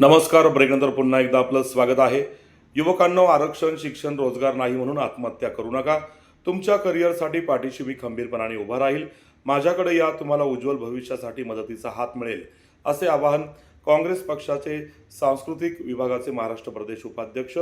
नमस्कार ब्रेकनंतर पुन्हा एकदा आपलं स्वागत आहे. युवकांना आरक्षण शिक्षण रोजगार नाही म्हणून आत्महत्या करू नका. तुमच्या करिअरसाठी पाठीशी मी खंबीरपणाने उभा राहील. माझ्याकडे या तुम्हाला उज्ज्वल भविष्यासाठी मदतीचा हात मिळेल असे आवाहन काँग्रेस पक्षाचे सांस्कृतिक विभागाचे महाराष्ट्र प्रदेश उपाध्यक्ष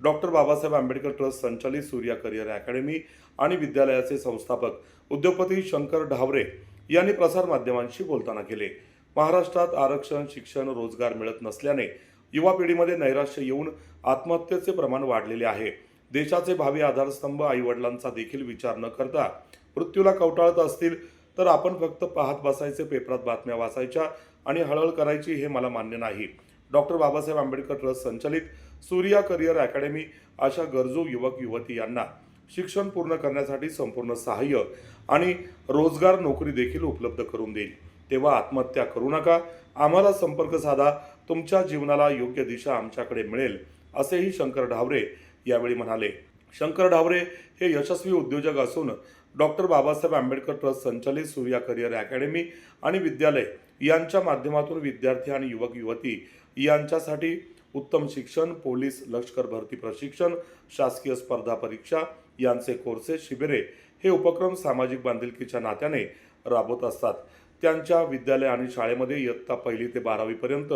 डॉक्टर बाबासाहेब आंबेडकर ट्रस्ट संचालित सूर्या करिअर अकॅडमी आणि विद्यालयाचे संस्थापक उद्योगपती शंकर ढावरे यांनी प्रसारमाध्यमांशी बोलताना केले. महाराष्ट्रात आरक्षण शिक्षण रोजगार मिळत नसल्याने युवा पिढीमध्ये नैराश्य येऊन आत्महत्येचे प्रमाण वाढलेले आहे. देशाचे भावी आधारस्तंभ आईवडिलांचा देखील विचार न करता मृत्यूला कवटाळत असतील तर आपण फक्त पाहत बसायचे पेपरात बातम्या वाचायच्या आणि हळहळ करायची हे मला मान्य नाही. डॉक्टर बाबासाहेब आंबेडकर ट्रस्ट संचलित सूर्या करिअर अकॅडमी अशा गरजू युवक युवती यांना शिक्षण पूर्ण करण्यासाठी संपूर्ण सहाय्य आणि रोजगार नोकरी देखील उपलब्ध करून देईल. तेव्हा आत्महत्या करू नका. आम्हाला संपर्क साधा. तुमच्या जीवनाला योग्य दिशा आमच्याकडे मिळेल असेही शंकर ढावरे यावेळी म्हणाले. शंकर ढावरे हे यशस्वी उद्योजक असून डॉक्टर बाबासाहेब आंबेडकर ट्रस्ट संचलित सूर्या करिअर अकॅडमी आणि विद्यालय यांच्या माध्यमातून विद्यार्थी आणि युवक युवती यांच्यासाठी उत्तम शिक्षण पोलीस लष्कर भरती प्रशिक्षण शासकीय स्पर्धा परीक्षा यांचे कोर्सेस शिबिरे हे उपक्रम सामाजिक बांधिलकीच्या नात्याने राबवत असतात. त्यांच्या विद्यालय आणि शाळेमध्ये इयत्ता पहिली ते बारावीपर्यंत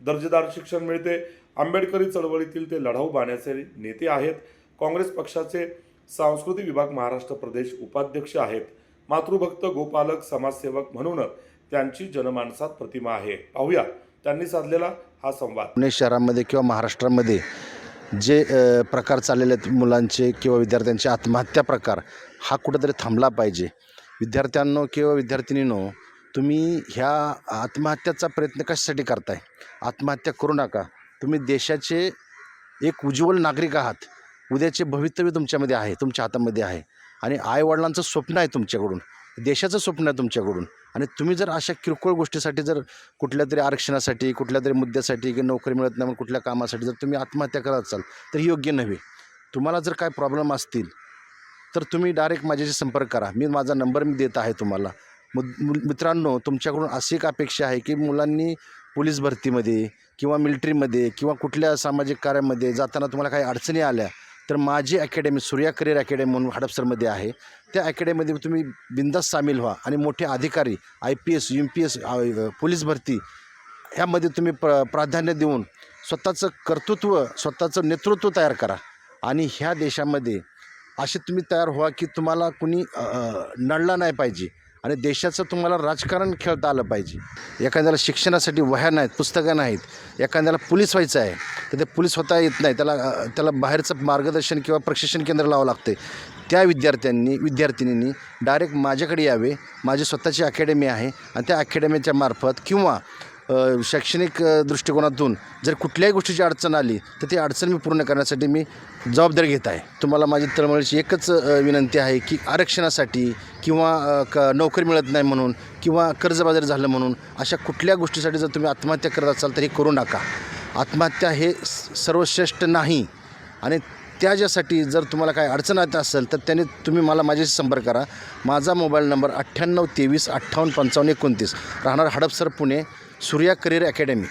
दर्जेदार शिक्षण मिळते. आंबेडकरी चळवळीतील ते लढाऊ बाण्याचे नेते आहेत. काँग्रेस पक्षाचे सांस्कृतिक विभाग महाराष्ट्र प्रदेश उपाध्यक्ष आहेत. मातृभक्त गोपालक समाजसेवक म्हणून त्यांची जनमानसात प्रतिमा आहे. पाहूया त्यांनी साधलेला हा संवाद. पुणे शहरामध्ये किंवा महाराष्ट्रामध्ये जे प्रकार चाललेले आहेत मुलांचे किंवा विद्यार्थ्यांचे आत्महत्या प्रकार हा कुठेतरी थांबला पाहिजे. विद्यार्थ्यांनो किंवा विद्यार्थिनींनो तुम्ही ह्या आत्महत्याचा प्रयत्न कशासाठी करताय? आत्महत्या करू नका. तुम्ही देशाचे एक उज्ज्वल नागरिक आहात. उद्याचे भवितव्य तुमच्यामध्ये आहे तुमच्या हातामध्ये आहे. आणि आईवडिलांचं स्वप्न आहे तुमच्याकडून. देशाचं स्वप्न आहे तुमच्याकडून. आणि तुम्ही जर अशा किरकोळ गोष्टीसाठी जर कुठल्या तरी आरक्षणासाठी कुठल्या तरी मुद्द्यासाठी की नोकरी मिळत नाही कुठल्या कामासाठी जर तुम्ही आत्महत्या करत असाल तर ही योग्य नव्हे. तुम्हाला जर काय प्रॉब्लेम असतील तर तुम्ही डायरेक्ट माझ्याशी संपर्क करा. मी माझा नंबर मी देत आहे तुम्हाला. मित्रांनो तुमच्याकडून अशी एक अपेक्षा आहे की मुलांनी पोलीस भरतीमध्ये किंवा मिलिटरीमध्ये किंवा कुठल्या सामाजिक कार्यामध्ये जाताना तुम्हाला काही अडचणी आल्या तर माझी अकॅडमी सूर्या करिअर अकॅडमी म्हणून हडपसरमध्ये आहे. त्या अकॅडमीमध्ये तुम्ही बिंदास सामील व्हा आणि मोठे अधिकारी I P S U P S police भरती ह्यामध्ये तुम्ही प्र प्राधान्य देऊन स्वतःचं कर्तृत्व स्वतःचं नेतृत्व तयार करा आणि ह्या देशामध्ये असे तुम्ही तयार व्हा की तुम्हाला कुणी नळला नडला नाही पाहिजे. आणि देशाचं तुम्हाला राजकारण खेळता आलं पाहिजे. एखाद्याला शिक्षणासाठी वह्या नाहीत पुस्तकं नाहीत एखाद्याला पोलीस व्हायचं आहे तर ते पोलीस होता येत नाही त्याला त्याला बाहेरचं मार्गदर्शन किंवा प्रशिक्षण केंद्र लावावं लागते. त्या विद्यार्थ्यांनी विद्यार्थिनींनी डायरेक्ट माझ्याकडे यावे माझी स्वतःची अकॅडमी आहे आणि त्या अकॅडमीच्या मार्फत किंवा शैक्षणिक दृष्टिकोनातून जर कुठल्याही गोष्टीची अडचण आली तर ती अडचण मी पूर्ण करण्यासाठी मी जबाबदारी घेत आहे. तुम्हाला माझी तळमळीची एकच विनंती आहे की आरक्षणासाठी किंवा क नोकरी मिळत नाही म्हणून किंवा कर्जबाजारी झालं म्हणून अशा कुठल्या गोष्टीसाठी जर तुम्ही आत्महत्या करत असाल तर हे करू नका. आत्महत्या हे सर्वश्रेष्ठ नाही. आणि त्याच्यासाठी जर तुम्हाला काही अडचण येत असेल तर त्याने तुम्ही मला माझ्याशी संपर्क करा. माझा मोबाईल नंबर अठ्ठ्याण्णव तेवीस अठ्ठावन्न पंचावन्न एकोणतीस. राहणार हडपसर पुणे सूर्या करिअर अकॅडमी.